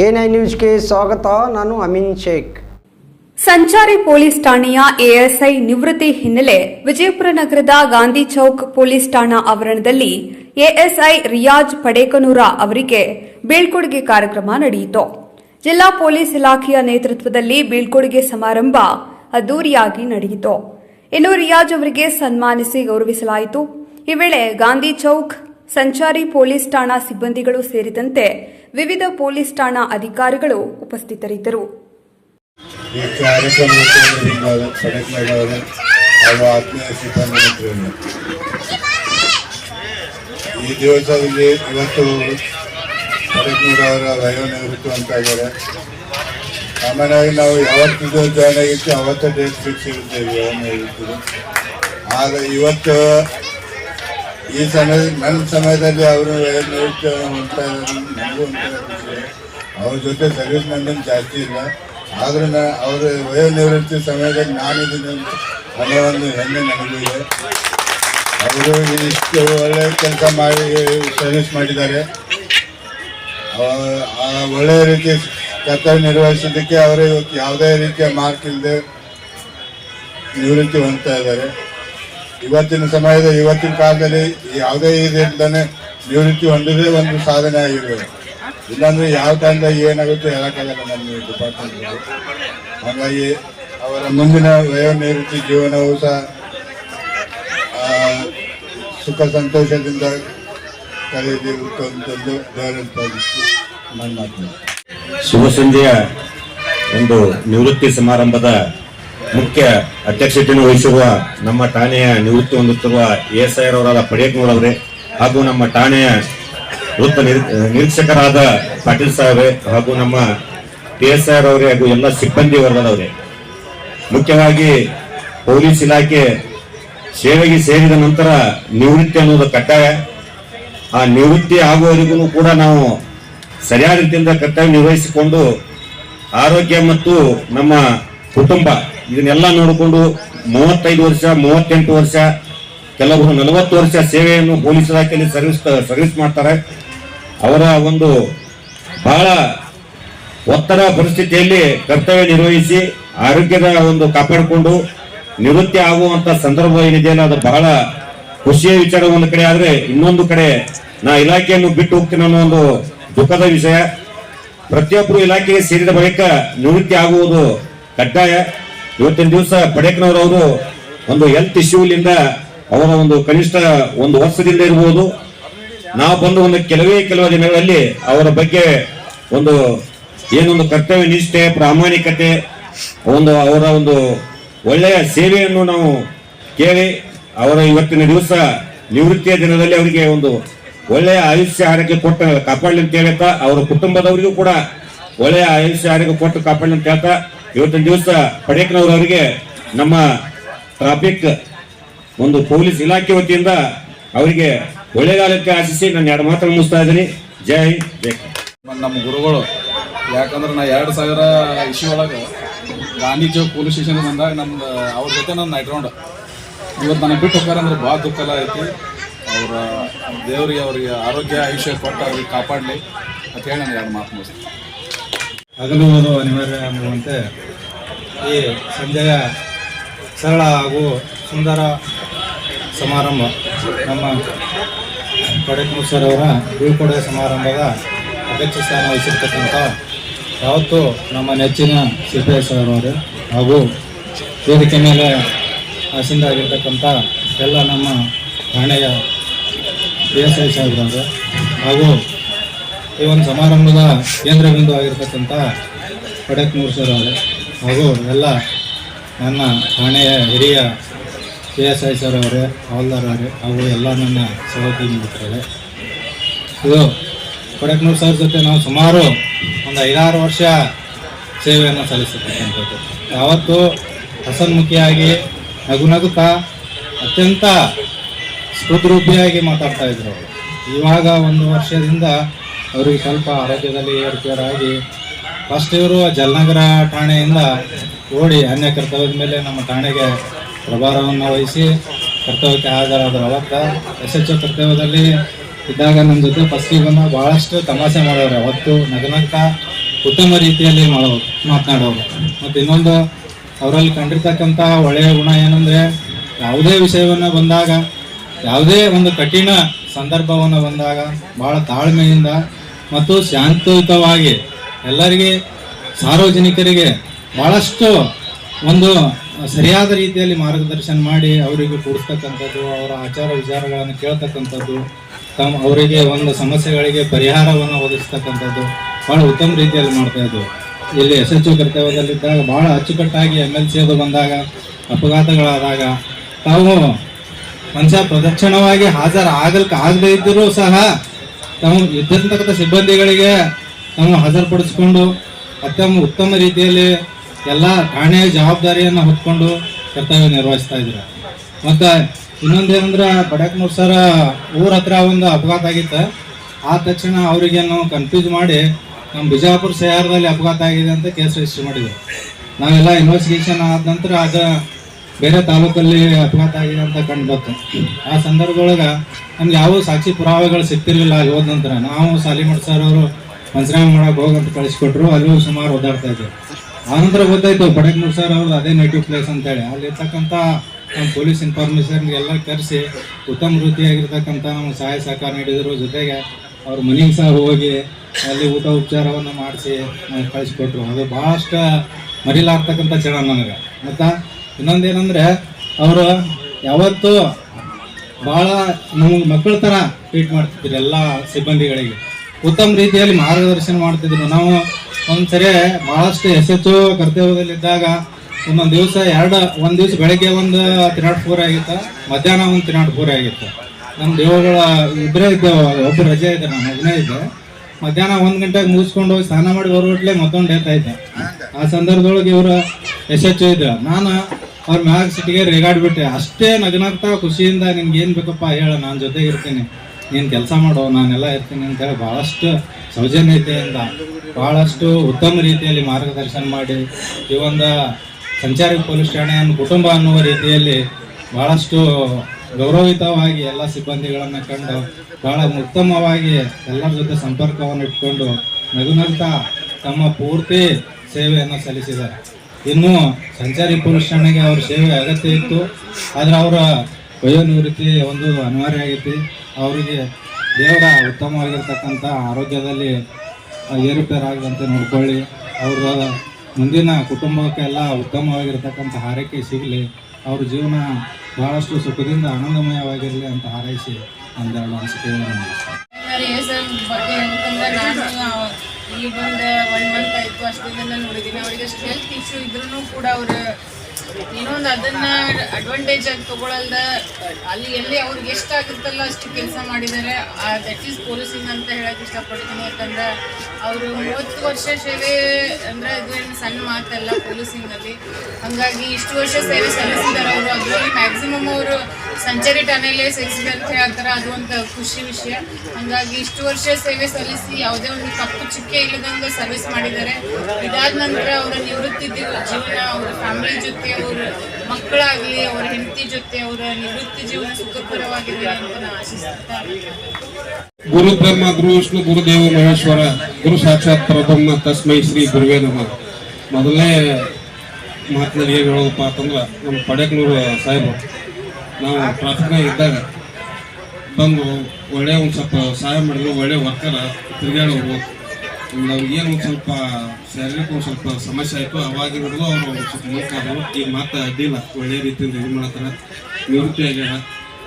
I ನ್ಯೂಸ್ಗೆ ಸ್ವಾಗತ. ನಾನು ಅಮಿನ್ ಶೇಖ್. ಸಂಚಾರಿ ಪೊಲೀಸ್ ಠಾಣೆಯ ಎಎಸ್ಐ ನಿವೃತ್ತಿ ಹಿನ್ನೆಲೆ ವಿಜಯಪುರ ನಗರದ ಗಾಂಧಿ ಚೌಕ್ ಪೊಲೀಸ್ ಠಾಣಾ ಆವರಣದಲ್ಲಿ ಎಎಸ್ಐ ರಿಯಾಜ್ ಪಡೇಕನೂರ ಅವರಿಗೆ ಬೀಳ್ಕೊಡುಗೆ ಕಾರ್ಯಕ್ರಮ ನಡೆಯಿತು. ಜಿಲ್ಲಾ ಪೊಲೀಸ್ ಇಲಾಖೆಯ ನೇತೃತ್ವದಲ್ಲಿ ಬೀಳ್ಕೊಡುಗೆ ಸಮಾರಂಭ ಅದ್ದೂರಿಯಾಗಿ ನಡೆಯಿತು. ಇನ್ನು ರಿಯಾಜ್ ಅವರಿಗೆ ಸನ್ಮಾನಿಸಿ ಗೌರವಿಸಲಾಯಿತು. ಈ ವೇಳೆ ಗಾಂಧಿ ಚೌಕ್, ಸಂಚಾರಿ ಪೊಲೀಸ್ ಠಾಣಾ ಸಿಬ್ಬಂದಿಗಳು ಸೇರಿದಂತೆ ವಿವಿಧ ಪೊಲೀಸ್ ಠಾಣಾ ಅಧಿಕಾರಿಗಳು ಉಪಸ್ಥಿತರಿದ್ದರು. ಈ ಕಾರ್ಯಕ್ರಮಕ್ಕೆ ಹಾಗೂ ಆತ್ಮೀಯ ಈ ದಿವಸದಲ್ಲಿ ಇವತ್ತು ಅವರ ವಯೋನಿವೃತ್ತಿ ಅಂತ ಇದ್ದಾರೆ ಸಾಮಾನ್ಯವಾಗಿ ನಾವು ಯಾವತ್ತಿದ್ದು ಜಾಯ್ನ್ ಆಗಿತ್ತು ಅವತ್ತೇ ಡೇಟ್ ಫಿಕ್ಸ್ ವಯೋನಿವೃತ್ತಿ ಆದರೆ ಇವತ್ತು ಈ ಸಮಯ, ನನ್ನ ಸಮಯದಲ್ಲಿ ಅವರು ಅವ್ರ ಜೊತೆ ಸರ್ವಿಸ್ ನಂದೇನು ಜಾಸ್ತಿ ಇಲ್ಲ. ಆದರೂ ನಾ, ಅವರ ವಯೋನಿವೃತ್ತಿ ಸಮಯದಲ್ಲಿ ನಾನಿದ್ದೀನಿ ಅನ್ನೋ ಒಂದು ಹೆಮ್ಮೆ ನನಗೂ ಇದೆ ಅವರು ಇಷ್ಟು ಒಳ್ಳೆ ಕೆಲಸ ಮಾಡಿ ಸರ್ವಿಸ್ ಮಾಡಿದ್ದಾರೆ. ಒಳ್ಳೆಯ ರೀತಿ ಕರ್ತವ್ಯ ನಿರ್ವಹಿಸೋದಕ್ಕೆ ಅವರು ಇವತ್ತು ಯಾವುದೇ ರೀತಿಯ ಮಾರ್ಕ್ ಇಲ್ಲದೆ ನಿವೃತ್ತಿ ಹೊಂದ್ತಾ ಇದ್ದಾರೆ. ಇವತ್ತಿನ ಸಮಯದ ಇವತ್ತಿನ ಕಾಲದಲ್ಲಿ ಯಾವುದೇ ಇದಿಲ್ಲದೆ ನಿವೃತ್ತಿ ಹೊಂದಿದ್ರೆ ಒಂದು ಸಾಧನೆ ಆಗಿರ್ಬೋದು ಇಲ್ಲಾಂದ್ರೆ ಯಾವ ಟೈಮ್ದಾಗ ಏನಾಗುತ್ತೆ ಹೇಳಕ್ಕಾಗಲ್ಲ ನಮ್ಮ ಡಿಪಾರ್ಟ್ಮೆಂಟ್ ಹಾಗಾಗಿ ಅವರ ಮುಂದಿನ ವಯೋನಿವೃತ್ತಿ ಜೀವನವೂ ಸಹ ಸುಖ ಸಂತೋಷದಿಂದ ಪ್ರಾರ್ಥಿಸಿ ನನ್ನ ಶುಭ ಸಂಜೆಯ ಒಂದು ನಿವೃತ್ತಿ ಸಮಾರಂಭದ ಮುಖ್ಯ ಅಧ್ಯಕ್ಷತೆಯನ್ನು ವಹಿಸುವ ನಮ್ಮ ಠಾಣೆಯ ನಿವೃತ್ತಿ ಹೊಂದುತ್ತಿರುವ ಎಸ್ ಐ ಅವರಾದ ಪಡೇಕ್ನೂರವರೇ ಹಾಗೂ ನಮ್ಮ ಠಾಣೆಯ ವೃತ್ತ ನಿರ್- ನಿರೀಕ್ಷಕರಾದ ಪಾಟೀಲ್ ಸಾಹೇಬ್ರೆ ಹಾಗೂ ನಮ್ಮ ಟಿ ಎಸ್ ಐ ಅವರೇ ಹಾಗೂ ಎಲ್ಲ ಸಿಬ್ಬಂದಿ ವರ್ಗದವರೇ. ಮುಖ್ಯವಾಗಿ ಪೊಲೀಸ್ ಇಲಾಖೆ ಸೇವೆಗೆ ಸೇರಿದ ನಂತರ ನಿವೃತ್ತಿ ಅನ್ನೋದು ಕಡ್ಡಾಯ. ಆ ನಿವೃತ್ತಿ ಆಗುವವರೆಗೂ ಕೂಡ ನಾವು ಸರಿಯಾದ ರೀತಿಯಿಂದ ಕರ್ತವ್ಯ ನಿರ್ವಹಿಸಿಕೊಂಡು ಆರೋಗ್ಯ ಮತ್ತು ನಮ್ಮ ಕುಟುಂಬ ಇದನ್ನೆಲ್ಲ ನೋಡಿಕೊಂಡು ಮೂವತ್ತೈದು ವರ್ಷ, ಮೂವತ್ತೆಂಟು ವರ್ಷ ಕೆಲವರು ನಲವತ್ತು ವರ್ಷ ಸೇವೆಯನ್ನು ಪೊಲೀಸ್ ಇಲಾಖೆಯಲ್ಲಿ ಸರ್ವಿಸ್ ಸರ್ವಿಸ್ ಮಾಡ್ತಾರೆ. ಅವರ ಒಂದು ಬಹಳ ಒತ್ತಡ ಪರಿಸ್ಥಿತಿಯಲ್ಲಿ ಕರ್ತವ್ಯ ನಿರ್ವಹಿಸಿ ಆರೋಗ್ಯದ ಒಂದು ಕಾಪಾಡಿಕೊಂಡು ನಿವೃತ್ತಿ ಆಗುವಂತ ಸಂದರ್ಭ ಏನಿದೆಯಲ್ಲ ಅದು ಬಹಳ ಖುಷಿಯ ವಿಚಾರ ಒಂದು ಕಡೆ. ಆದ್ರೆ ಇನ್ನೊಂದು ಕಡೆ ನಾ ಇಲಾಖೆಯನ್ನು ಬಿಟ್ಟು ಹೋಗ್ತೀನಿ ಅನ್ನೋ ಒಂದು ದುಃಖದ ವಿಷಯ. ಪ್ರತಿಯೊಬ್ಬರು ಇಲಾಖೆಗೆ ಸೇರಿದ ಬಳಿಕ ನಿವೃತ್ತಿ ಆಗುವುದು ಕಡ್ಡಾಯ. ಇವತ್ತಿನ ದಿವಸ ಪಡೇಕನವರವರು ಒಂದು ಹೆಲ್ತ್ ಇಶ್ಯೂಲಿಂದ ಅವರ ಒಂದು ಕನಿಷ್ಠ ಒಂದು ವರ್ಷದಿಂದ ಇರಬಹುದು ನಾವು ಬಂದು ಒಂದು ಕೆಲವೇ ಕೆಲವು ದಿನಗಳಲ್ಲಿ ಅವರ ಬಗ್ಗೆ ಒಂದು ಏನೊಂದು ಕರ್ತವ್ಯ ನಿಷ್ಠೆ, ಪ್ರಾಮಾಣಿಕತೆ, ಒಂದು ಅವರ ಒಂದು ಒಳ್ಳೆಯ ಸೇವೆಯನ್ನು ನಾವು ಕೇಳಿ ಅವರ ಇವತ್ತಿನ ದಿವಸ ನಿವೃತ್ತಿಯ ದಿನದಲ್ಲಿ ಅವರಿಗೆ ಒಂದು ಒಳ್ಳೆಯ ಆಯುಷ್ಯ ಆರೋಗ್ಯ ಕೊಟ್ಟು ಕಾಪಾಡಲಿ ಅಂತ ಹೇಳ್ತಾ, ಅವರ ಕುಟುಂಬದವರಿಗೂ ಕೂಡ ಒಳ್ಳೆಯ ಆಯುಷ್ಯ ಆರೋಗ್ಯ ಕೊಟ್ಟು ಕಾಪಾಡಲಿ ಅಂತ ಹೇಳ್ತಾ ಇವತ್ತಿನ ದಿವಸ ಪಡೇಕನವರವರಿಗೆ ನಮ್ಮ ಟ್ರಾಫಿಕ್ ಒಂದು ಪೊಲೀಸ್ ಇಲಾಖೆ ವತಿಯಿಂದ ಅವರಿಗೆ ಒಳ್ಳೆಗಾಲಕ್ಕೆ ಆಶಿಸಿ ನಾನು ಎರಡು ಮಾತ್ರ ಮುಗಿಸ್ತಾ ಇದ್ದೀನಿ. ಜೈ ಜೈ ನಮ್ಮ ಗುರುಗಳು, ಯಾಕಂದ್ರೆ ನಾ ಎರಡು ಸಾವಿರ ಇಶ್ಯೂ ಒಳಗೆ ಗಾಂಧಿ ಚೌಕ್ ಪೊಲೀಸ್ ಸ್ಟೇಷನ್ ಬಂದಾಗ ನಮ್ದು, ಅವ್ರ ಜೊತೆ ನಾನು ನೈಟ್ ರೌಂಡ್ ಇವತ್ತು ನನಗೆ ಬಿಟ್ಟು ಹೋಗ್ತಾರೆ ಅಂದ್ರೆ ಭಾಳ ದುಃಖ ಐತಿ. ಅವರ ದೇವರಿಗೆ ಅವರಿಗೆ ಆರೋಗ್ಯ, ಆಯುಷ್ಯ ಕೊಟ್ಟು ಅವ್ರಿಗೆ ಕಾಪಾಡಲಿ ಅಂತ ಹೇಳಿ ನಾನು ಎರಡು ಮಾತು ಮುಗಿಸ್ತೀನಿ. ಹಗಲು ಓದು ಅನಿವಾರ್ಯ ಎಂಬುವಂತೆ ಈ ಸಂಜೆಯ ಸರಳ ಹಾಗೂ ಸುಂದರ ಸಮಾರಂಭ ನಮ್ಮ ಪಡೆಕ್ನೂರ್ ಸರ್ ಅವರ ಬೀಳ್ಕೊಡುಗೆ ಸಮಾರಂಭದ ಅಧ್ಯಕ್ಷ ಸ್ಥಾನ ವಹಿಸಿರ್ತಕ್ಕಂಥ ಯಾವತ್ತೂ ನಮ್ಮ ನೆಚ್ಚಿನ ಸಿ ಪಿ ಎಸ್ ಹಾಗೂ ವೇದಿಕೆ ಮೇಲೆ ಆಸಿಂದಾಗಿರ್ತಕ್ಕಂಥ ಎಲ್ಲ ನಮ್ಮ ಠಾಣೆಯ ಪಿ ಎಸ್ ಐ ಸಾಹೇಬ್ರವರು ಹಾಗೂ ಈ ಒಂದು ಸಮಾರಂಭದ ಕೇಂದ್ರ ಬಿಂದು ಆಗಿರ್ತಕ್ಕಂಥ ಪಡಕ್ನೂರ್ ಸರ್ ಅವರು, ಹಾಗೂ ಎಲ್ಲ ನನ್ನ ಠಾಣೆಯ ಹಿರಿಯ ಕೆ ಎಸ್ ಐ ಸರ್ ಅವರೇ ಅವರೇ, ಹಾಗೂ ಎಲ್ಲ ನನ್ನ ಸಹೋದ್ಯೋಗಿ ಮಿತ್ರರೇ. ಇದು ಪಡಕ್ನೂರ್ ಸರ್ ಜೊತೆ ನಾವು ಸುಮಾರು ಒಂದು ಐದಾರು ವರ್ಷ ಸೇವೆಯನ್ನು ಸಲ್ಲಿಸತಕ್ಕಂಥದ್ದು. ಯಾವತ್ತು ಹಸನ್ಮುಖಿಯಾಗಿ ನಗು ನಗುತ್ತಾ ಅತ್ಯಂತ ಸ್ಫುದ್ರೂಪಿಯಾಗಿ ಮಾತಾಡ್ತಾ ಇದ್ರು ಅವರು. ಇವಾಗ ಒಂದು ವರ್ಷದಿಂದ ಅವರಿಗೆ ಸ್ವಲ್ಪ ಆರೋಗ್ಯದಲ್ಲಿ ಏರುಪೇರಾಗಿ ಫಸ್ಟ್ ಇವರು ಜಲನಗರ ಠಾಣೆಯಿಂದ ಓಡಿ ಅನ್ಯ ಕರ್ತವ್ಯದ ಮೇಲೆ ನಮ್ಮ ಠಾಣೆಗೆ ಪ್ರಭಾರವನ್ನು ವಹಿಸಿ ಕರ್ತವ್ಯಕ್ಕೆ ಹಾಜರಾದರು. ಅವತ್ತ ಎಸ್ ಎಚ್ ಕರ್ತವ್ಯದಲ್ಲಿ ಇದ್ದಾಗ ನಮ್ಮ ಜೊತೆ ಫಸ್ಟ್ ಇವನ್ನು ಭಾಳಷ್ಟು ತಮಾಷೆ ಮಾಡೋರು. ಅವತ್ತು ನಗನಕ್ಕ ಉತ್ತಮ ರೀತಿಯಲ್ಲಿ ಮಾಡೋರು ಮಾತನಾಡೋರು. ಮತ್ತು ಇನ್ನೊಂದು, ಅವರಲ್ಲಿ ಕಂಡಿರ್ತಕ್ಕಂಥ ಒಳ್ಳೆಯ ಗುಣ ಏನಂದರೆ ಯಾವುದೇ ವಿಷಯವನ್ನು ಬಂದಾಗ ಯಾವುದೇ ಒಂದು ಕಠಿಣ ಸಂದರ್ಭವನ್ನು ಬಂದಾಗ ಬಹಳ ತಾಳ್ಮೆಯಿಂದ ಮತ್ತು ಶಾಂತಿಯುತವಾಗಿ ಎಲ್ಲರಿಗೆ, ಸಾರ್ವಜನಿಕರಿಗೆ ಬಹಳಷ್ಟು ಒಂದು ಸರಿಯಾದ ರೀತಿಯಲ್ಲಿ ಮಾರ್ಗದರ್ಶನ ಮಾಡಿ ಅವರಿಗೆ ಕೂಡಿಸ್ತಕ್ಕಂಥದ್ದು, ಅವರ ಆಚಾರ ವಿಚಾರಗಳನ್ನು ಕೇಳ್ತಕ್ಕಂಥದ್ದು, ತಮ್ಮ ಅವರಿಗೆ ಒಂದು ಸಮಸ್ಯೆಗಳಿಗೆ ಪರಿಹಾರವನ್ನು ಒದಗಿಸ್ತಕ್ಕಂಥದ್ದು ಬಹಳ ಉತ್ತಮ ರೀತಿಯಲ್ಲಿ ಮಾಡ್ತಾ ಇದ್ವು. ಇಲ್ಲಿ ಎಸ್ ಎಚ್ ಕರ್ತವ್ಯದಲ್ಲಿದ್ದಾಗ ಬಹಳ ಅಚ್ಚುಕಟ್ಟಾಗಿ ಎಂ ಎಲ್ ಸಿ ಅದು ಬಂದಾಗ, ಅಪಘಾತಗಳಾದಾಗ ತಾವು ಮನುಷ್ಯ ಪ್ರದಕ್ಷಿಣವಾಗಿ ಹಾಜರ ಆಗಲಿಕ್ಕೆ ಆಗದೇ ಇದ್ದರೂ ಸಹ ತಮ್ಮ ಇದ್ದಿರ್ತಕ್ಕಂಥ ಸಿಬ್ಬಂದಿಗಳಿಗೆ ತಮ್ಮ ಹಾಜರುಪಡಿಸಿಕೊಂಡು ಅತ್ಯಮ ಉತ್ತಮ ರೀತಿಯಲ್ಲಿ ಎಲ್ಲ ಠಾಣೆಯ ಜವಾಬ್ದಾರಿಯನ್ನು ಹೊತ್ಕೊಂಡು ಕರ್ತವ್ಯ ನಿರ್ವಹಿಸ್ತಾ ಇದ್ರು ಮತ್ತು ಇನ್ನೊಂದೇನಂದ್ರೆ ಬಡಕ್ನೂರ್ ಸರ ಊರ ಹತ್ರ ಒಂದು ಅಪಘಾತ ಆಗಿತ್ತು, ಆ ತಕ್ಷಣ ಅವರಿಗೆ ನಾವು ಕನ್ಫ್ಯೂಸ್ ಮಾಡಿ ನಮ್ಮ ಬಿಜಾಪುರ ಶಹರದಲ್ಲಿ ಅಪಘಾತ ಆಗಿದೆ ಅಂತ ಕೇಸ್ ರಿಜಿಸ್ಟರ್ ಮಾಡಿದ್ವಿ. ನಾವೆಲ್ಲ ಇನ್ವೆಸ್ಟಿಗೇಷನ್ ಆದ ನಂತರ ಅದು ಬೇರೆ ತಾಲೂಕಲ್ಲಿ ಅಪಘಾತ ಆಗಿದೆ ಅಂತ ಕಂಡು ಬಂತು. ಆ ಸಂದರ್ಭದೊಳಗೆ ನಮ್ಗೆ ಯಾವ ಸಾಕ್ಷಿ ಪುರಾವೆಗಳು ಸಿಗ್ತಿರ್ಲಿಲ್ಲ ಅಲ್ಲಿ ಹೋದ ನಂತರ. ನಾವು ಸಾಲಿಮಠ ಸರ್ ಅವರು ಪಂಚನಾಮ ಮಾಡಕ್ಕೆ ಹೋಗಂತ ಕಳಿಸ್ಕೊಟ್ರು. ಅಲ್ಲೂ ಸುಮಾರು ಓದಾಡ್ತಾ ಆ ಆನಂತರ ಗೊತ್ತಾಯ್ತು ಬಡಕ್ನೂರ್ ಸರ್ ಅವ್ರದ್ದು ಅದೇ ನೇಟಿವ್ ಪ್ಲೇಸ್ ಅಂತೇಳಿ ಅಲ್ಲಿರ್ತಕ್ಕಂಥ ನಮ್ಮ ಪೊಲೀಸ್ ಇನ್ಫಾರ್ಮೇಷನ್ ಎಲ್ಲ ಕರೆಸಿ ಉತ್ತಮ ವೃತ್ತಿಯಾಗಿರ್ತಕ್ಕಂಥ ನಮ್ಗೆ ಸಹಾಯ ಸಹಕಾರ ನೀಡಿದ್ರು. ಜೊತೆಗೆ ಅವ್ರ ಮನೆಗೆ ಸಹ ಹೋಗಿ ಅಲ್ಲಿ ಊಟ ಉಪಚಾರವನ್ನು ಮಾಡಿಸಿ ಕಳಿಸ್ಕೊಟ್ರು. ಅದು ಭಾಳಷ್ಟು ಮರಿಲಾಗ್ತಕ್ಕಂಥ ಕ್ಷಣ ನನಗೆ ಮತ್ತು ಇನ್ನೊಂದೇನೆಂದರೆ, ಅವರು ಯಾವತ್ತೂ ಭಾಳ ನಮ್ಮ ಮಕ್ಕಳ ಥರ ಟ್ರೀಟ್ ಮಾಡ್ತಿದ್ರು ಎಲ್ಲ ಸಿಬ್ಬಂದಿಗಳಿಗೆ. ಉತ್ತಮ ರೀತಿಯಲ್ಲಿ ಮಾರ್ಗದರ್ಶನ ಮಾಡ್ತಿದ್ರು. ನಾವು ಒಂದ್ಸರಿ ಭಾಳಷ್ಟು ಎಚ್ ಕರ್ತವ್ಯದಲ್ಲಿದ್ದಾಗ ಒಂದೊಂದು ದಿವಸ ಎರಡು, ಒಂದು ದಿವಸ ಬೆಳಗ್ಗೆ ಒಂದು ತಿನ್ನಾಟ್ ಪೂರ ಆಗಿತ್ತು, ಮಧ್ಯಾಹ್ನ ಒಂದು ತಿನ್ನಾಟ್ ಪೂರ ಆಗಿತ್ತು. ನಮ್ಮ ದೇವಗಳ ಇಬ್ಬರೇ ಇದ್ದೇವೆ ಒಬ್ಬರು ರಜೆ ಇದ್ದೆ, ನಾನು ಒಬ್ಬನೇ ಇದ್ದೆ. ಮಧ್ಯಾಹ್ನ ಒಂದು ಗಂಟೆಗೆ ಮುಗಿಸ್ಕೊಂಡು ಹೋಗಿ ಸ್ನಾನ ಮಾಡಿ ಬರೋಟ್ಲೆ ಮತ್ತೊಂದು ಡೆತ್ ಆಯ್ತು ಆ ಸಂದರ್ಭದೊಳಗೆ ಇವರು ಎಸ್ ಎಚ್ ಇದ್ರು. ನಾನು ಅವ್ರ ಮ್ಯಾಗ ಸಿಟ್ಟಿಗೆ ರೇಗಾಡ್ಬಿಟ್ಟೆ. ಅಷ್ಟೇ ನಗನಾಗ್ತಾ ಖುಷಿಯಿಂದ ನಿನ್ಗೆ ಏನು ಬೇಕಪ್ಪ ಹೇಳ, ನಾನು ಜೊತೆ ಇರ್ತೀನಿ. ನೀನು ಕೆಲಸ ಮಾಡೋ, ನಾನೆಲ್ಲ ಇರ್ತೀನಿ ಅಂತ ಹೇಳಿ ಬಹಳಷ್ಟು ಸೌಜನ್ಯತೆಯಿಂದ, ಭಾಳಷ್ಟು ಉತ್ತಮ ರೀತಿಯಲ್ಲಿ ಮಾರ್ಗದರ್ಶನ ಮಾಡಿ, ಈ ಒಂದು ಸಂಚಾರಿ ಪೊಲೀಸ್ ಠಾಣೆಯನ್ನು ಕುಟುಂಬ ಅನ್ನುವ ರೀತಿಯಲ್ಲಿ ಭಾಳಷ್ಟು ಗೌರವಿತವಾಗಿ ಎಲ್ಲ ಸಿಬ್ಬಂದಿಗಳನ್ನು ಕಂಡು ಬಹಳ ಉತ್ತಮವಾಗಿ ಎಲ್ಲರ ಜೊತೆ ಸಂಪರ್ಕವನ್ನು ಇಟ್ಕೊಂಡು ನಗುನಗ್ತಾ ತಮ್ಮ ಪೂರ್ತಿ ಸೇವೆಯನ್ನು ಸಲ್ಲಿಸಿದ್ದಾರೆ. ಇನ್ನು ಸಂಚಾರಿ ಪೊಲೀಸ್ ಠಾಣೆಗೆ ಅವ್ರ ಸೇವೆ ಅಗತ್ಯ ಇತ್ತು. ಆದರೆ ಅವರ ವಯೋನಿವೃತ್ತಿ ಒಂದು ಅನಿವಾರ್ಯ ಆಗೈತಿ. ಅವರಿಗೆ ದೇವರ ಉತ್ತಮವಾಗಿರ್ತಕ್ಕಂಥ ಆರೋಗ್ಯದಲ್ಲಿ ಏರುಪೇರಾಗದಂತೆ ನೋಡ್ಕೊಳ್ಳಿ. ಅವರ ಮುಂದಿನ ಕುಟುಂಬಕ್ಕೆಲ್ಲ ಉತ್ತಮವಾಗಿರ್ತಕ್ಕಂಥ ಹಾರೈಕೆ ಸಿಗಲಿ. ಅವ್ರ ಜೀವನ ಬಹಳಷ್ಟು ಸುಖದಿಂದ ಆನಂದಮಯವಾಗಿರಲಿ ಅಂತ ಹಾರೈಸಿ ಒಂದೆರಡು ಅನಿಸಿಕೆಗಳನ್ನು ಅವ- ಒಂದು ಒನ್ ಮಂತ್ ಆಯಿತು ನಾನು ನೋಡಿದ್ದೀನಿ. ಅವರಿಗೆ ಅಷ್ಟು ಹೆಲ್ತ್ ಇಶ್ಯೂ ಇದ್ರೂ ಕೂಡ ಅವರು ಇನ್ನೊಂದು ಅದನ್ನ ಅಡ್ವಾಂಟೇಜ್ ಆಗಿ ತಗೊಳಲ್ದ, ಅಲ್ಲಿ ಎಲ್ಲಿ ಅವ್ರಿಗೆ ಎಷ್ಟಾಗುತ್ತಲ್ಲ ಅಷ್ಟು ಕೆಲಸ ಮಾಡಿದ್ದಾರೆ ದಟ್ ಈಸ್ ಪೊಲೀಸಿಂಗ್ ಅಂತ ಹೇಳಕ್ ಇಷ್ಟಪಡ್ತೀನಿ. ಯಾಕಂದ್ರೆ ಅವರು ಮೂವತ್ತು ವರ್ಷ ಸೇವೆ ಅಂದ್ರೆ ಅದೇನು ಸಣ್ಣ ಮಾತಲ್ಲ ಪೊಲೀಸಿಂಗ್ನಲ್ಲಿ ಹಾಗಾಗಿ ಇಷ್ಟು ವರ್ಷ ಸೇವೆ ಸಲ್ಲಿಸಿದ್ದಾರೆ ಅವರು. ಅದರಲ್ಲಿ ಮ್ಯಾಕ್ಸಿಮಮ್ ಅವರು ಸಂಚಾರಿ ಠಾಣೆಯಲ್ಲೇ ಸೇರಿಸಿದೆ ಅಂತ ಹೇಳ್ತಾರೆ ಅದು ಒಂದು ಖುಷಿ ವಿಷಯ. ಹಾಗಾಗಿ ಇಷ್ಟು ವರ್ಷ ಸೇವೆ ಸಲ್ಲಿಸಿ ಯಾವುದೇ ಒಂದು ತಪ್ಪು ಚುಕ್ಕೆ ಇಲ್ಲದಂಗೆ ಸರ್ವಿಸ್ ಮಾಡಿದ್ದಾರೆ. ಇದಾದ ನಂತರ ಅವರ ನಿವೃತ್ತಿ ಜೀವ- ಜೀವನ, ಅವರ ಫ್ಯಾಮಿಲಿ ಜೊತೆ, ಅವರ ಮಕ್ಕಳಾಗಲಿ, ಅವರ ಹೆಂಡತಿ ಜೊತೆ, ಅವರ ನಿವೃತ್ತಿ ಜೀವನ ಸುಖಕರವಾಗಿರಲಿ ಅಂತ ನಾನು ಆಶಿಸ್ತಾ ಗುರು ಬ್ರಹ್ಮ, ಗುರು ವಿಷ್ಣು ಗುರುದೇವ ಮಹೇಶ್ವರ, ಗುರು ಸಾಕ್ಷಾತ್ ಪರಬ್ರಹ್ಮ ತಸ್ಮೈ ಶ್ರೀ ಗುರುವೇ ನಮ. ಮೊದಲನೇ ಮಾತಿನಲ್ಲಿ ಏನು ಹೇಳೋದಪ್ಪ ಅಂತಂದ್ರೆ, ನಮ್ಮ ಪಡೆಕ್ನೂರು ಸಾಹೇಬರು, ನಾವು ಪ್ರಾರ್ಥನೆ ಇದ್ದಾಗ ಬಂದು ಒಳ್ಳೆಯ ಒಂದು ಸ್ವಲ್ಪ ಸಹಾಯ ಮಾಡಿದ್ರು ಒಳ್ಳೆಯ ವರ್ಕರ ತಿರುಗಾಡೋರು ನಾವು ಏನು ಸ್ವಲ್ಪ ಶಾರೀರಿಕ ಒಂದು ಸ್ವಲ್ಪ ಸಮಸ್ಯೆ ಆಯಿತು ಅವಾಗ ಹಿಡಿದು ಅವರು ಒಂದು ಸ್ವಲ್ಪ ಮುಂಕಾದ್ರು ಈಗ ಮಾತು ಅಡ್ಡಿಲ್ಲ ಒಳ್ಳೆ ರೀತಿಯಿಂದ ಇದು ಮಾಡತ್ತಾರ ನಿವೃತ್ತಿ ಆಗ್ಯಾರ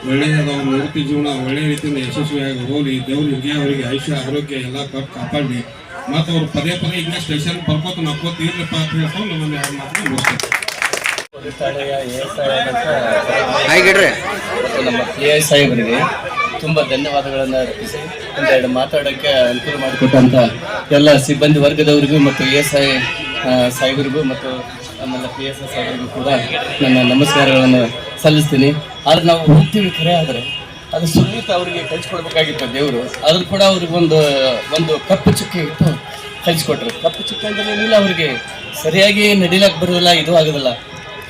ಒಳ್ಳೆಯದ ಅವ್ರ ನಿವೃತ್ತಿ ಜೀವನ ಒಳ್ಳೆ ರೀತಿಯಿಂದ ಯಶಸ್ವಿಯಾಗಿ ಹೋಗಿ ದೇವ್ರ ಹಿಂಗೆ ಅವರಿಗೆ ಆಯುಷ್ಯ ಆರೋಗ್ಯ ಎಲ್ಲ ಕಾಪಾಡಲಿ. ಮತ್ತು ಅವ್ರು ಪದೇ ಪದೇ ಹಿಂಗೆ ಸ್ಟೇಷನ್ ಬರ್ಕೋತ ನಕ್ಕೋತ ಇರ್ಲಪ್ಪ ಅಂತ ಹೇಳ್ಕೊಂಡು ನಮ್ಮನ್ನು ಯಾರು ಮಾತು ಮುಗಿಸ್ತೇನೆ ಮತ್ತು ನಮ್ಮ ಐ ಸಾಹೇಬರಿಗೆ ತುಂಬ ಧನ್ಯವಾದಗಳನ್ನು ಅರ್ಪಿಸಿ ಒಂದೆರಡು ಮಾತಾಡೋಕ್ಕೆ ಅನುಕೂಲ ಮಾಡಿಕೊಟ್ಟಂಥ ಎಲ್ಲ ಸಿಬ್ಬಂದಿ ವರ್ಗದವರಿಗೂ ಮತ್ತು ಎ ಎಸ್ ಐ ಸಾಹೇಬರಿಗೂ ಮತ್ತು ನಮ್ಮೆಲ್ಲ ಪಿ ಎಸ್ ಐ ಸಾಹೇಬರಿಗೂ ಕೂಡ ನನ್ನ ನಮಸ್ಕಾರಗಳನ್ನು ಸಲ್ಲಿಸ್ತೀನಿ. ಆದ್ರೆ ನಾವು ಹೋಗ್ತೀವಿ ಖರೆ, ಆದರೆ ಅದು ಸುನೀತ ಅವರಿಗೆ ಕಲಿಸ್ಕೊಡ್ಬೇಕಾಗಿತ್ತು ದೇವರು. ಆದರೂ ಕೂಡ ಅವ್ರಿಗೆ ಒಂದು ಒಂದು ಕಪ್ಪು ಚುಕ್ಕೆ ಇಟ್ಟು ಕಲಿಸ್ಕೊಟ್ರು ಕಪ್ಪು ಚುಕ್ಕೆ ಅಂತ ಅವರಿಗೆ ಸರಿಯಾಗಿ ನಡಿಲಕ್ಕೆ ಬರೋದಿಲ್ಲ, ಇದು ಆಗೋದಿಲ್ಲ.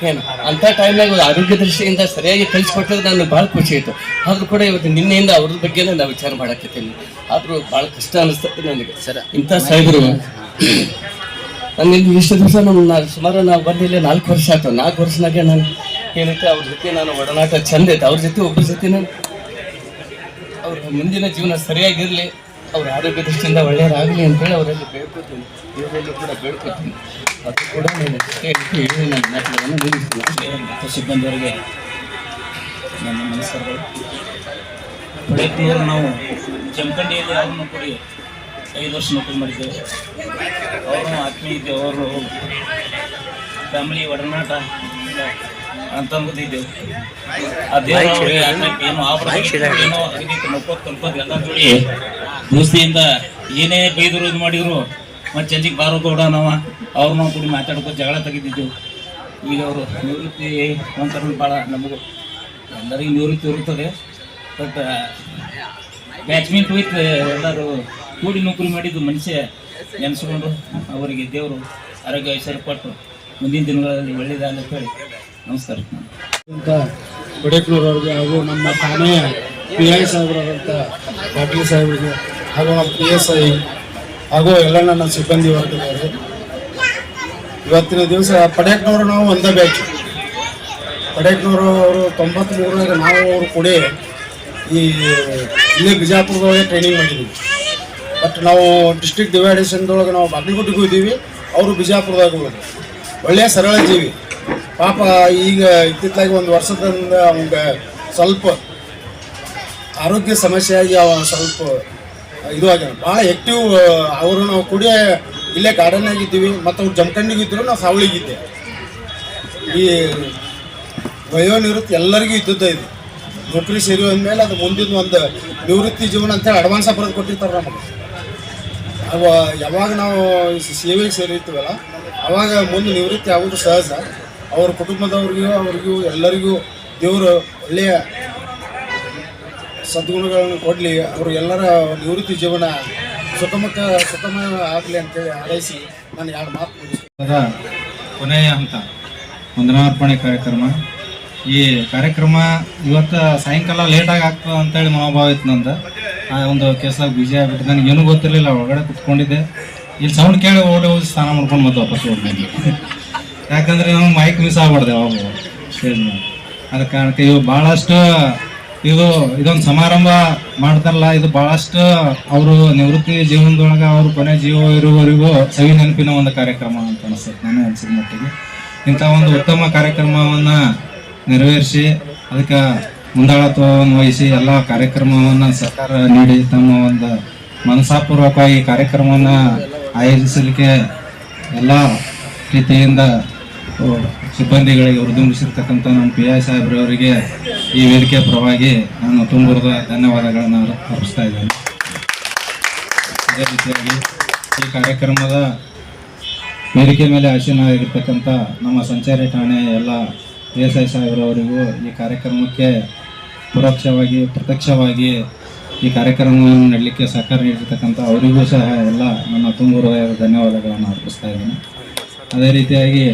ಏನು? ಅಂಥ ಟೈಮ್ನಾಗ ಆರೋಗ್ಯ ದೃಷ್ಟಿಯಿಂದ ಸರಿಯಾಗಿ ಕಲಿಸ್ಕೊಟ್ಟಿದ್ರೆ ನನಗೆ ಭಾಳ ಖುಷಿ ಆಯಿತು. ಆದರೂ ಕೂಡ ಇವತ್ತು ನಿನ್ನೆಯಿಂದ ಅವ್ರ ಬಗ್ಗೆನೇ ನಾವು ವಿಚಾರ ಮಾಡಕತ್ತೀನಿ. ಆದರೂ ಭಾಳ ಕಷ್ಟ ಅನಿಸ್ತದೆ ನನಗೆ. ಸರ್. ಇಂಥ ಸಾಹೇಬರು. ನಾನು ಇಷ್ಟು ದಿವಸ ನಮ್ಮ ನಾ- ಸುಮಾರು ನಾವು ಬಂದಿಲ್ಲ ನಾಲ್ಕು ವರ್ಷ ಆಯ್ತು. ನಾಲ್ಕು ವರ್ಷನಾಗೆ ನಾನು ಏನೈತೆ ಅವ್ರ ಜೊತೆ ನಾನು ಒಡನಾಟ ಚೆಂದ ಐತೆ. ಅವ್ರ ಜೊತೆ ಒಬ್ಬರ ಜೊತೆ ನಾನು ಅವ್ರ ಮುಂದಿನ ಜೀವನ ಸರಿಯಾಗಿರಲಿ. ಅವ್ರ ಆರೋಗ್ಯ ದೃಷ್ಟಿಯಿಂದ ಒಳ್ಳೆಯದಾಗಲಿ ಅಂತೇಳಿ ಅವರಲ್ಲಿ ಬೇಡ್ಕೊತೀನಿ ಇವರಲ್ಲಿ ಕೂಡ ಬೇಡ್ಕೊತೀನಿ ಅದು ಕೂಡ ನಾನು ಇಷ್ಟೇ ಹೇಳಿ ಹೇಳಿ ನನ್ನ ಮಾತುಗಳನ್ನು ಮುಗಿಸ್ತೀನಿ ಮತ್ತು ಸಿಬ್ಬಂದಿಯವರಿಗೆ ನನ್ನ ನಮಸ್ಕಾರಗಳು. ಪಡೆಯವರು ನಾವು ಜಮಖಂಡಿಯಲ್ಲಿ ಅವ್ರನ್ನು ಕೂಡಿ ಐದು ವರ್ಷ ನೌಕರಿ ಮಾಡಿದ್ದೇವೆ. ಅವರು ಆತ್ಮೀಯತೆ, ಅವರು ಫ್ಯಾಮಿಲಿ ಒಡನಾಟ. ಅಂತಂದಿದ್ದೇವೆ ಆ ಏನು ಏನೋ ಎಲ್ಲ ಜೋಡಿ ದೋಸ್ತಿಯಿಂದ ಏನೇ ಬೈದರು ಇದು ಮಾಡಿದ್ರು ಮತ್ತೆ ಚಂಜಿಗೆ ಬಾರೋ ಕೂಡ ನಾವು ಅವ್ರು ನಾವು ಕೂಡಿ ಮಾತಾಡ್ಕೊ ಜಗಳ ತೆಗಿದಿದ್ದು ಈಗ ಅವರು ನಿವೃತ್ತಿ ಒಂಥರ ಭಾಳ ನಮಗೂ ಎಲ್ಲರಿಗೂ ನಿವೃತ್ತಿ ಇರುತ್ತದೆ. ಬಟ್ ಬ್ಯಾಚ್ಮೆಂಟ್ ವಿತ್ ಎಲ್ಲರೂ ಕೂಡಿ ನೌಕರಿ ಮಾಡಿದ್ದು ಮನುಷ್ಯ ನೆನೆಸ್ಕೊಂಡು ಅವರಿಗೆ ದೇವರು ಆರೋಗ್ಯ ಐಶ್ವರ್ಯ ಕೊಟ್ಟು ಮುಂದಿನ ದಿನಗಳಲ್ಲಿ ಒಳ್ಳೆಯದಾಗಲಿ ಅಂತ ಹೇಳಿ. ನಮಸ್ಕಾರ. ಅಂತ ಬಡೇಕ್ನೂರವ್ರಿಗೆ ಹಾಗೂ ನಮ್ಮ ಠಾಣೆಯ ಪಿ ಐ ಸಾಹೇಬರಾದಂಥ ಪಾಟೀಲ್ ಸಾಹೇಬರಿಗೆ ಹಾಗೂ ನಮ್ಮ ಪಿ ಎಸ್ ಐ ಹಾಗೂ ಎಲ್ಲ ನನ್ನ ಸಿಬ್ಬಂದಿ ವರ್ಗದವರು, ಇವತ್ತಿನ ದಿವಸ ಪಡೇಕ್ನವರು ನಾವು ಒಂದೇ ಬ್ಯಾಚ್ ಪಡೇಕ್ನವರು ಅವರು ತೊಂಬತ್ತ್ಮೂರರಾಗ ನಾವು ಅವರು ಕೂಡ ಈ ಇಲ್ಲೇ ಬಿಜಾಪುರದೊಳಗೆ ಟ್ರೈನಿಂಗ್ ಮಾಡಿದ್ವಿ. ಬಟ್ ನಾವು ಡಿಸ್ಟ್ರಿಕ್ಟ್ ಡಿವೈಡೇಷನ್ದೊಳಗೆ ನಾವು ಬಾಗಲಕೋಟೆಗೂ ಇದ್ದೀವಿ, ಅವರು ಬಿಜಾಪುರದಾಗ ಹೋದ್ರು ಒಳ್ಳೆಯ ಸರಳ ಜೀವಿ. ಪಾಪ ಈಗ ಇತ್ತಿತ್ತಲಾಗಿ ಒಂದು ವರ್ಷದಿಂದ ಅವಂಗೆ ಸ್ವಲ್ಪ ಆರೋಗ್ಯ ಸಮಸ್ಯೆ ಆಗಿ ಅವ ಸ್ವಲ್ಪ ಇದು ಆಗ್ಯಾನ ಭಾಳ ಆ್ಯಕ್ಟಿವ್ ಅವರು ನಾವು ಕೂಡ ಇಲ್ಲೇ ಗಾರ್ಡನ್ನಾಗ ಇದ್ದೀವಿ ಮತ್ತು ಅವ್ರು ಜಮಖಂಡಿಗಿದ್ರು ನಾವು ಸಾವಳಿಗಿದ್ದೆ ಈ ವಯೋನಿವೃತ್ತಿ ಎಲ್ಲರಿಗೂ ಇದ್ದದ್ದು ಇದು. ನೌಕರಿ ಸೇರಿ ಅಂದಮೇಲೆ ಅದು ಮುಂದಿನ ಒಂದು ನಿವೃತ್ತಿ ಜೀವನ ಅಂತೇಳಿ ಅಡ್ವಾನ್ಸ್ ಬರೋದು ಕೊಟ್ಟಿರ್ತಾರೆ ನಮಗೆ. ಅವ ಯಾವಾಗ ನಾವು ಸೇವೆಗೆ ಸೇರಿರ್ತೀವಲ್ಲ, ಅವಾಗ ಮುಂದೆ ನಿವೃತ್ತಿ ಆಗೋದು ಸಹಜ. ಅವ್ರ ಕುಟುಂಬದವ್ರಿಗೂ, ಅವ್ರಿಗೂ, ಎಲ್ಲರಿಗೂ ದೇವರು ಒಳ್ಳೆಯ ಸದ್ಗುಣಗಳನ್ನು ಕೊಡಲಿ, ಅವರು ಎಲ್ಲರ ನಿವೃತ್ತಿ ಜೀವನ ಸುಖಮುಖ, ಸುಖಮಯ ಆಗಲಿ ಅಂತೇಳಿ ಹಾರೈಸಿ ನಾನು ಎರಡು ಮಾತು ಮುಗಿಸ್ತೀನಿ. ಕೊನೆಯ ಹಂತ, ವಂದನಾರ್ಪಣೆ ಕಾರ್ಯಕ್ರಮ. ಈ ಕಾರ್ಯಕ್ರಮ ಇವತ್ತು ಸಾಯಂಕಾಲ ಲೇಟಾಗಿ ಆಗ್ತದೆ ಅಂತೇಳಿ ಮನೋಭಾವ ಇತ್ತು ನಂದು. ಆ ಒಂದು ಕೇಸಾಗ ಬಿಜಿ ಆಗ್ಬಿಟ್ಟು ನನಗೆ ಏನೂ ಗೊತ್ತಿರಲಿಲ್ಲ, ಒಳಗಡೆ ಕುತ್ಕೊಂಡಿದ್ದೆ. ಇಲ್ಲಿ ಸೌಂಡ್ ಕೇಳಿ ಓಡಿ ಹೋಗಿ ಸ್ನಾನ ಮಾಡ್ಕೊಂಡು ಮತ್ತೆ ವಾಪಸ್ ಹೋಗ್ಬೇಕು ಯಾಕಂದ್ರೆ ನಾವು ಮೈಕ್ ಮಿಸ್ ಆಗ್ಬಾರ್ದು ಅವಾಗ. ಸ್ಟೇಜ್ ಅದ ಕಾರಣಕ್ಕೆ ಇವು ಭಾಳಷ್ಟು ಇದು, ಇದೊಂದು ಸಮಾರಂಭ ಮಾಡ್ತಾರಲ್ಲ, ಇದು ಭಾಳಷ್ಟು ಅವರು ನಿವೃತ್ತಿ ಜೀವನದೊಳಗೆ ಅವರು ಕೊನೆ ಜೀವ ಇರುವವರೆಗೂ ಸವಿ ನೆನಪಿನ ಒಂದು ಕಾರ್ಯಕ್ರಮ ಅಂತ ಅನಿಸ್ತದೆ ನಾನು ಅನ್ಸಿದ ಮಟ್ಟಿಗೆ. ಇಂಥ ಒಂದು ಉತ್ತಮ ಕಾರ್ಯಕ್ರಮವನ್ನು ನೆರವೇರಿಸಿ, ಅದಕ್ಕೆ ಮುಂದಾಳತ್ವವನ್ನು ವಹಿಸಿ ಎಲ್ಲ ಕಾರ್ಯಕ್ರಮವನ್ನು ಸರ್ಕಾರ ನೀಡಿ ತಮ್ಮ ಒಂದು ಮನಸಾಪೂರ್ವಕವಾಗಿ ಕಾರ್ಯಕ್ರಮವನ್ನು ಆಯೋಜಿಸಲಿಕ್ಕೆ ಎಲ್ಲ ರೀತಿಯಿಂದ ಸಿಬ್ಬಂದಿಗಳಿಗೆ ಹುರಿದುಂಬಿಸಿರ್ತಕ್ಕಂಥ ನಮ್ಮ ಪಿ ಐ ಸಾಹೇಬ್ರವರಿಗೆ ಈ ವೇದಿಕೆ ಪರವಾಗಿ ನಾನು ತುಂಬುರದ ಧನ್ಯವಾದಗಳನ್ನು ಅರ್ಪಿಸ್ತಾ ಇದ್ದೇನೆ. ಅದೇ ರೀತಿಯಾಗಿ ಈ ಕಾರ್ಯಕ್ರಮದ ವೇದಿಕೆ ಮೇಲೆ ಆಶೀನಾಗಿರ್ತಕ್ಕಂಥ ನಮ್ಮ ಸಂಚಾರಿ ಠಾಣೆ ಎಲ್ಲ ಪಿ ಎಸ್ ಐ ಸಾಹೇಬ್ರವರಿಗೂ ಈ ಕಾರ್ಯಕ್ರಮಕ್ಕೆ ಪರೋಕ್ಷವಾಗಿ, ಪ್ರತ್ಯಕ್ಷವಾಗಿ ಈ ಕಾರ್ಯಕ್ರಮವನ್ನು ನಡಲಿಕ್ಕೆ ಸಹಕಾರ ನೀಡಿರ್ತಕ್ಕಂಥ ಅವರಿಗೂ ಸಹ ಎಲ್ಲ ನನ್ನ ತುಂಬ ಹೃದಯದ ಧನ್ಯವಾದಗಳನ್ನು ಅರ್ಪಿಸ್ತಾ ಇದ್ದೀನಿ. ಅದೇ ರೀತಿಯಾಗಿ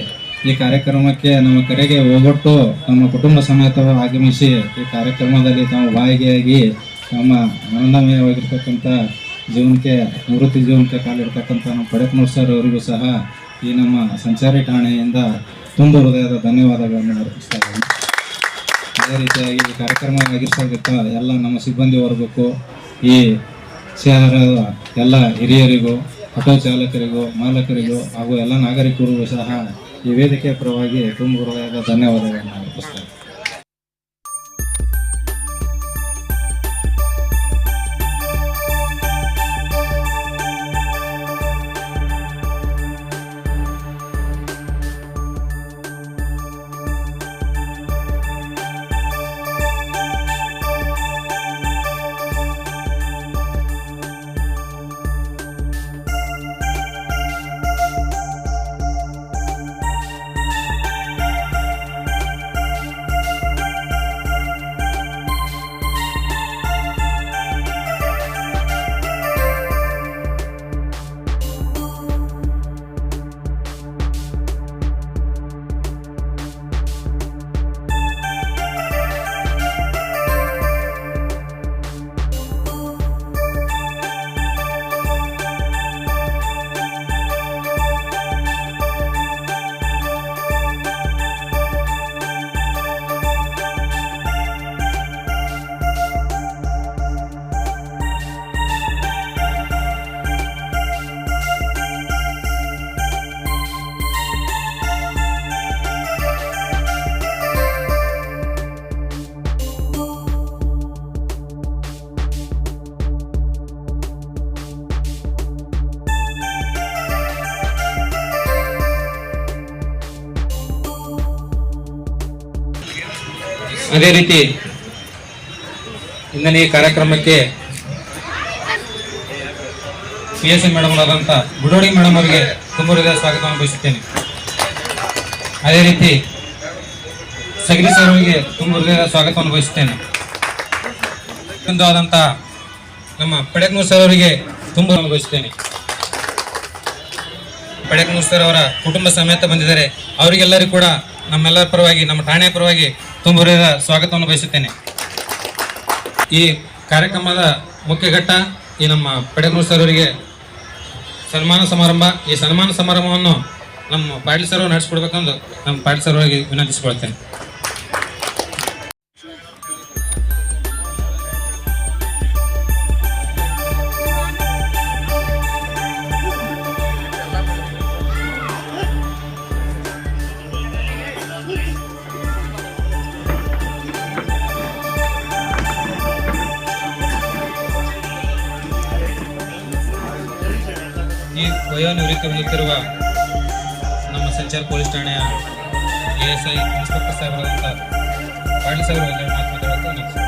ಈ ಕಾರ್ಯಕ್ರಮಕ್ಕೆ ನಮ್ಮ ಕರೆಗೆ ಹೋಗೊಟ್ಟು ನಮ್ಮ ಕುಟುಂಬ ಸಮೇತ ಆಗಮಿಸಿ ಈ ಕಾರ್ಯಕ್ರಮದಲ್ಲಿ ತಾವು ಭಾಗಿಯಾಗಿ ನಮ್ಮ ಆನಂದಮಯವಾಗಿರ್ತಕ್ಕಂಥ ಜೀವನಕ್ಕೆ, ನಿವೃತ್ತಿ ಜೀವನಕ್ಕೆ ಕಾಲಿಡ್ತಕ್ಕಂಥ ನಮ್ಮ ಪಡೆಕ್ನೂರ್ ಸರ್ ಅವರಿಗೂ ಸಹ ಈ ನಮ್ಮ ಸಂಚಾರಿ ಠಾಣೆಯಿಂದ ತುಂಬ ಹೃದಯದ ಧನ್ಯವಾದಗಳನ್ನು ಅರ್ಪಿಸ್ತಾ ಇದ್ದೀನಿ. ಅದೇ ರೀತಿಯಾಗಿ ಈ ಕಾರ್ಯಕ್ರಮ ಆಗಿರ್ತಕ್ಕಂಥ ಎಲ್ಲ ನಮ್ಮ ಸಿಬ್ಬಂದಿ ವರ್ಗಕ್ಕೂ, ಈ ಸೇರ ಎಲ್ಲ ಹಿರಿಯರಿಗೂ, ಆಟೋ ಚಾಲಕರಿಗೂ, ಮಾಲಕರಿಗೂ ಹಾಗೂ ಎಲ್ಲ ನಾಗರಿಕರಿಗೂ ಸಹ ಈ ವೇದಿಕೆಯ ಪರವಾಗಿ ತುಂಬ ಹೃದಯದ ಧನ್ಯವಾದಗಳನ್ನು ಅರ್ಪಿಸ್ತೇನೆ ಅದೇ ರೀತಿ ಇಂದಿನ ಈ ಕಾರ್ಯಕ್ರಮಕ್ಕೆ ಪಿ ಎಸ್ ಸಿ ಮೇಡಮ್ ಆದಂಥ ಬುಡೋಡಿ ಮೇಡಮ್ ಅವರಿಗೆ ತುಂಬ ಹೃದಯ ಸ್ವಾಗತವನ್ನು ಬಯಸುತ್ತೇನೆ ಅದೇ ರೀತಿ ಸಗರಿ ಸರ್ ಅವರಿಗೆ ತುಂಬ ಹೃದಯದ ಸ್ವಾಗತವನ್ನು ಬಯಸುತ್ತೇನೆ ಆದಂಥ ನಮ್ಮ ಪಡೆಕ್ನೂರ್ ಸರ್ ಅವರಿಗೆ ತುಂಬ ಬಯಸುತ್ತೇನೆ ಪಡೆಕ್ನೂರ್ ಸರ್ ಅವರ ಕುಟುಂಬ ಸಮೇತ ಬಂದಿದ್ದಾರೆ. ಅವರಿಗೆಲ್ಲರಿಗೂ ಕೂಡ ನಮ್ಮೆಲ್ಲರ ಪರವಾಗಿ, ನಮ್ಮ ಠಾಣೆಯ ಪರವಾಗಿ ತುಂಬ ಸ್ವಾಗತವನ್ನು ಬಯಸುತ್ತೇನೆ. ಈ ಕಾರ್ಯಕ್ರಮದ ಮುಖ್ಯ ಘಟ್ಟ ಈ ನಮ್ಮ ಪಡೆಗೂರು ಸರ್ ಅವರಿಗೆ ಸನ್ಮಾನ ಸಮಾರಂಭ. ಈ ಸನ್ಮಾನ ಸಮಾರಂಭವನ್ನು ನಮ್ಮ ಪಾಟೀಲ್ ಸರ್ ನಡೆಸ್ಕೊಡ್ಬೇಕೆಂದು ನಮ್ಮ ಪಾಟೀಲ್ ಸರ್ ಅವರಿಗೆ ವಿನಂತಿಸಿಕೊಳ್ತೇನೆ. ಈ ವಯೋನಿವೃತ್ತಿ ಹೊಂದುತ್ತಿರುವ ನಮ್ಮ ಸಂಚಾರ ಪೊಲೀಸ್ ಠಾಣೆಯ ಎ ಎಸ್ ಐ ಇನ್ಸ್ಪೆಕ್ಟರ್ ಸಾಹೇಬರಾದಂಥ ಪಾಟೀಲ್ ಸಾಹೇಬರು ಒಂದೆರಡು